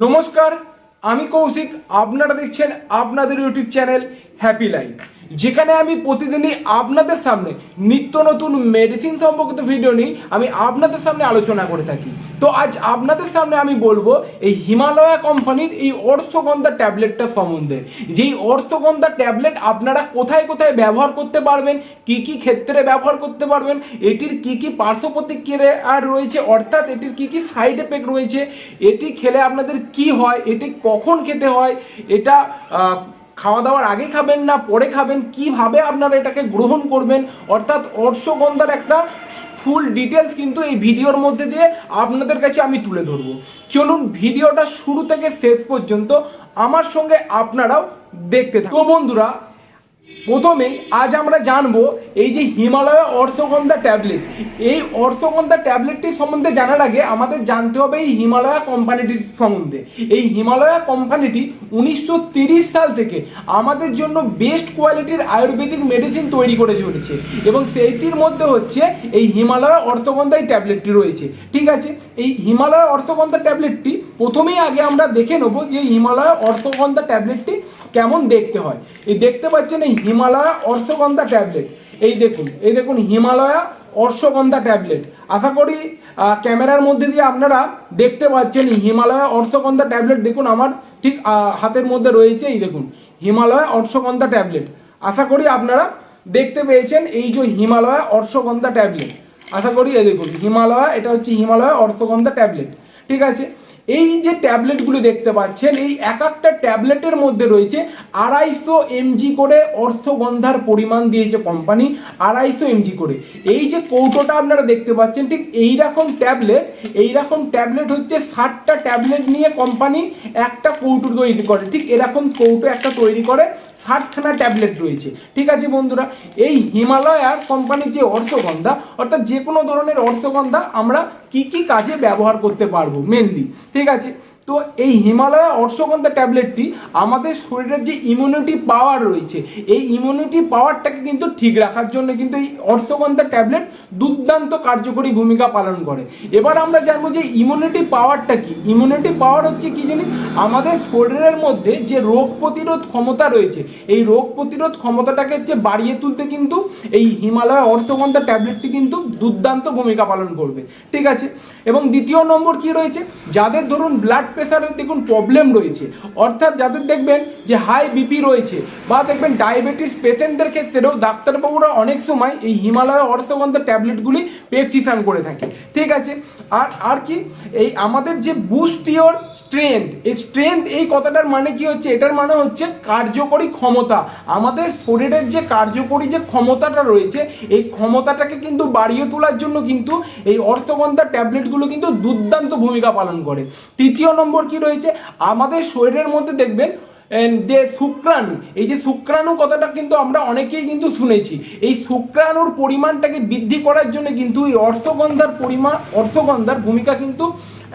নমস্কার আমি কৌশিক। আপনারা দেখছেন আপনাদের ইউটিউব চ্যানেল হ্যাপি লাইফ। যেখানে আমি প্রতিদিনই আপনাদের সামনে নিত্য নতুন মেডিসিন সম্পর্কিত ভিডিও নিয়ে আমি আপনাদের সামনে আলোচনা করে থাকি। তো আজ আপনাদের সামনে আমি বলব এই হিমালয়া কোম্পানির এই অর্থগন্ধা ট্যাবলেটটা সম্বন্ধে। যেই অর্থগন্ধা ট্যাবলেট আপনারা কোথায় কোথায় ব্যবহার করতে পারবেন, কি কি ক্ষেত্রে ব্যবহার করতে পারবেন, এটির কি কি পার্শ্ব প্রতিক্রিয়া আর রয়েছে, অর্থাৎ এটির কি কি সাইড এফেক্ট রয়েছে, এটি খেলে আপনাদের কি হয়, এটি কখন খেতে হয়, এটা খাওয়া দাওয়ার আগে খাবেন না, পরে খাবেন? কীভাবে আপনারা এটাকে গ্রহণ করবেন? অর্থাৎ অর্শগন্ধার একটা ফুল ডিটেলস কিন্তু এই ভিডিওর মধ্যে দিয়ে আপনাদের কাছে আমি তুলে ধরবো। চলুন ভিডিওটা শুরু থেকে শেষ পর্যন্ত আমার সঙ্গে আপনারাও দেখতে থাকুন। তো বন্ধুরা প্রথমেই আজ আমরা জানব এই যে হিমালয় অর্থগন্ধা ট্যাবলেট। এই অর্থগন্ধা ট্যাবলেটটি সম্বন্ধে জানার আগে আমাদের জানতে হবে এই হিমালয়া কোম্পানিটির সম্বন্ধে। এই হিমালয়া কোম্পানিটি উনিশশো সাল থেকে আমাদের জন্য বেস্ট কোয়ালিটির আয়ুর্বেদিক মেডিসিন তৈরি করে চলেছে এবং সেইটির মধ্যে হচ্ছে এই হিমালয় অর্থগন্ধা এই ট্যাবলেটটি রয়েছে। ঠিক আছে? এই হিমালয় অর্থগন্ধা ট্যাবলেটটি প্রথমেই আগে আমরা দেখে নেব যে হিমালয় অর্থগন্ধা ট্যাবলেটটি কেমন দেখতে হয়। এই দেখতে পাচ্ছেন এই হিমালয়া অর্শগন্ধা ট্যাবলেট। এই দেখুন এই দেখুন হিমালয়া অর্শগন্ধা ট্যাবলেট। আশা করি ক্যামেরার মধ্যে দিয়ে আপনারা দেখতে পাচ্ছেন হিমালয়া অর্শগন্ধা ট্যাবলেট। দেখুন, আমার ঠিক হাতের মধ্যে রয়েছে, এই দেখুন, হিমালয়া অর্শগন্ধা ট্যাবলেট। আশা করি আপনারা দেখতে পেয়েছেন এই যে হিমালয়া অর্শগন্ধা ট্যাবলেট। আশা করি এই দেখুন, হিমালয়া, এটা হচ্ছে হিমালয়া অর্থগন্ধা ট্যাবলেট। ঠিক আছে? এই যে ট্যাবলেটগুলো দেখতে পাচ্ছেন, এই এক একটা ট্যাবলেটের মধ্যে রয়েছে আড়াইশো এমজি করে অর্থগন্ধার পরিমাণ দিয়েছে কোম্পানি আড়াইশো এমজি করে। এই যে কৌটোটা আপনারা দেখতে পাচ্ছেন, ঠিক এই রকম ট্যাবলেট এই রকম ট্যাবলেট হচ্ছে ষাটটা ট্যাবলেট নিয়ে কোম্পানি একটা কৌটো তৈরি করে। ঠিক এরকম কৌটো একটা তৈরি করে ষাটখানা ট্যাবলেট রয়েছে। ঠিক আছে বন্ধুরা, এই হিমালয়ার কোম্পানির যে অর্থগন্ধা, অর্থাৎ যে কোনো ধরনের অর্থগন্ধা আমরা কি কি কাজে ব্যবহার করতে পারব মেনলি ঠিক আছে? তো এই হিমালয়া অর্শগন্ধা ট্যাবলেটটি আমাদের শরীরের যে ইমিউনিটি পাওয়ার রয়েছে, এই ইমিউনিটি পাওয়ারটাকে কিন্তু ঠিক রাখার জন্য কিন্তু এই অর্শগন্ধা ট্যাবলেট দুর্দান্ত কার্যকরী ভূমিকা পালন করে। এবার আমরা জানব যে ইমিউনিটি পাওয়ারটা কি? ইমিউনিটি পাওয়ার হচ্ছে কি জানি? আমাদের শরীরের মধ্যে যে রোগ প্রতিরোধ ক্ষমতা রয়েছে, এই রোগ প্রতিরোধ ক্ষমতাটাকে হচ্ছে বাড়িয়ে তুলতে কিন্তু এই হিমালয় অর্থগন্ধা ট্যাবলেটটি কিন্তু দুর্দান্ত ভূমিকা পালন করবে। ঠিক আছে? এবং দ্বিতীয় নম্বর কি রয়েছে? যাদের ধরুন ব্লাড প্রেশারের দেখুন প্রবলেম রয়েছে। অর্থাৎ যাদের দেখবেন যে হাই বিপি রয়েছে বা দেখবেন ডায়াবেটিস পেশেন্টদের ক্ষেত্রেও ডাক্তারবাবুরা অনেক সময় এই হিমালয় অর্থগন্ধা ট্যাবলেটগুলি প্রেসক্রিপশন করে থাকে। ঠিক আছে? আর আর কি? এই আমাদের যে বুস্ট ইওর স্ট্রেংথ এই স্ট্রেংথ এই কথাটার মানে কি হচ্ছে? এটার মানে হচ্ছে কার্যকরী ক্ষমতা। আমাদের শরীরের যে কার্যকরী যে ক্ষমতাটা রয়েছে, এই ক্ষমতাটাকে কিন্তু বাড়িয়ে তোলার জন্য কিন্তু এই অর্থগন্ধা ট্যাবলেটগুলো কিন্তু দুর্দান্ত ভূমিকা পালন করে। তৃতীয় নম্বর কি রয়েছে? আমাদের শরীরের মধ্যে দেখবেন যে শুক্রাণু, এই যে শুক্রাণু কথাটা কিন্তু আমরা অনেকেই কিন্তু শুনেছি। এই শুক্রাণুর পরিমাণটাকে বৃদ্ধি করার জন্য কিন্তু এই অর্থগন্ধার পরিমাণ অর্থগন্ধার ভূমিকা কিন্তু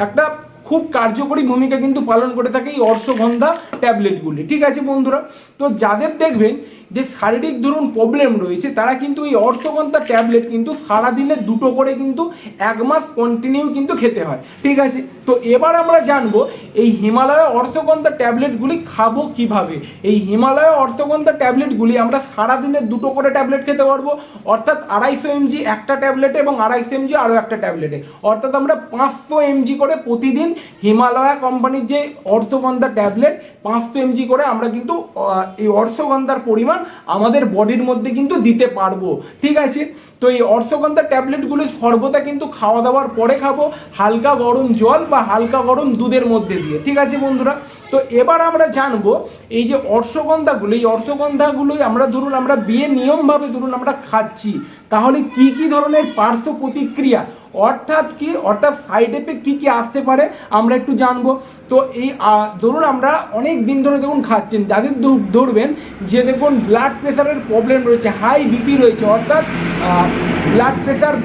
একটা খুব কার্যকরী ভূমিকা কিন্তু পালন করে থাকে এই অর্শগন্ধা ট্যাবলেটগুলি। ঠিক আছে বন্ধুরা? তো যাদের দেখবেন যে শারীরিক ধরুন প্রবলেম রয়েছে, তারা কিন্তু এই অর্থগন্ধা ট্যাবলেট কিন্তু সারাদিনে দুটো করে কিন্তু এক মাস কন্টিনিউ কিন্তু খেতে হয়। ঠিক আছে? তো এবার আমরা জানব, এই হিমালয় অর্থগন্ধা ট্যাবলেটগুলি খাব কীভাবে? এই হিমালয় অর্থগন্ধা ট্যাবলেটগুলি আমরা সারাদিনে দুটো করে ট্যাবলেট খেতে পারব, অর্থাৎ আড়াইশো এমজি একটা ট্যাবলেটে এবং আড়াইশো এমজি আরও একটা ট্যাবলেটে অর্থাৎ আমরা পাঁচশো এমজি করে প্রতিদিন হিমালয়া কোম্পানির যে অর্থগন্ধা ট্যাবলেট পাঁচশো এমজি করে আমরা কিন্তু এই অর্থগন্ধার পরিমাণ আমাদের বডির মধ্যে কিন্তু দিতে পারব। ঠিক আছে? তো এই অর্থগন্ধা ট্যাবলেটগুলো সর্বদা কিন্তু খাওয়া দাওয়ার পরে খাব, হালকা গরম জল বা হালকা গরম দুধের মধ্যে দিয়ে। ঠিক আছে বন্ধুরা? তো এবার আমরা জানব এই যে অর্শগন্ধাগুলো এই অর্শগন্ধাগুলোই আমরা ধরুন আমরা বিয়ে নিয়মভাবে ধরুন আমরা খাচ্ছি, তাহলে কি কি ধরনের পার্শ্ব প্রতিক্রিয়া, অর্থাৎ কি, অর্থাৎ সাইড এফেক্ট কী কী আসতে পারে, আমরা একটু জানব। তো এই ধরুন আমরা অনেক দিন ধরে দেখুন খাচ্ছেন, যাদের ধরবেন যে দেখুন ব্লাড প্রেশারের প্রবলেম রয়েছে হাই বিপি রয়েছে, অর্থাৎ ব্লাড প্রেশার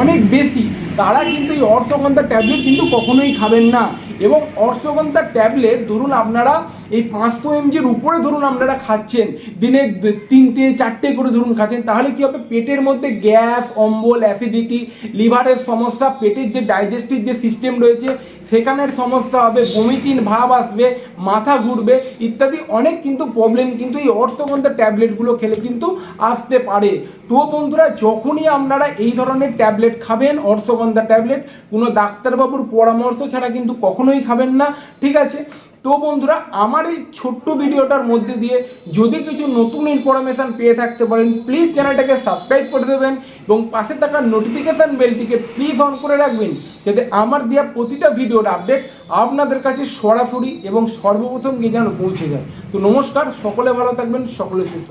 অনেক বেশি তারা কিন্তু এই অর্থগন্ধা ট্যাবলেট কিন্তু কখনোই খাবেন না। এবং অর্থগন্ধা ট্যাবলেট, ধরুন আপনারা এই পাঁচশো এমজির উপরে ধরুন আপনারা খাচ্ছেন, দিনে তিনটে, চারটে করে ধরুন খাচ্ছেন, তাহলে কি হবে? পেটের মধ্যে গ্যাস, অম্বল অ্যাসিডিটি লিভারের সমস্যা, পেটের যে ডাইজেস্টিভ যে সিস্টেম রয়েছে, সেখানের সমস্যা হবে বমিটিন ভাব আসবে, মাথা ঘুরবে, ইত্যাদি অনেক কিন্তু প্রবলেম কিন্তু এই অর্থগন্ধা ট্যাবলেটগুলো খেলে কিন্তু আসতে পারে। তো বন্ধুরা, যখনই আপনারা এই ধরনের ট্যাবলেট খাবেন অর্থগন্ধা ট্যাবলেট কোনো ডাক্তারবাবুর পরামর্শ ছাড়া কিন্তু কখনোই খাবেন না, ঠিক আছে? তো বন্ধুরা, আমার এই ছোট্ট ভিডিওটার মধ্যে দিয়ে যদি কিছু নতুন ইনফরমেশন পেয়ে থাকতে পারেন প্লিজ চ্যানেলটাকে সাবস্ক্রাইব করে দেবেন এবং পাশে থাকা নোটিফিকেশন বেলটিকে প্লিজ অন করে রাখবেন, যাতে আমার দেওয়া প্রতিটা ভিডিওর আপডেট আপনাদের কাছে সরাসরি এবং সর্বপ্রথম গিয়ে যেন পৌঁছে যায়। তো নমস্কার, সকলে ভালো থাকবেন, সকলে সুস্থ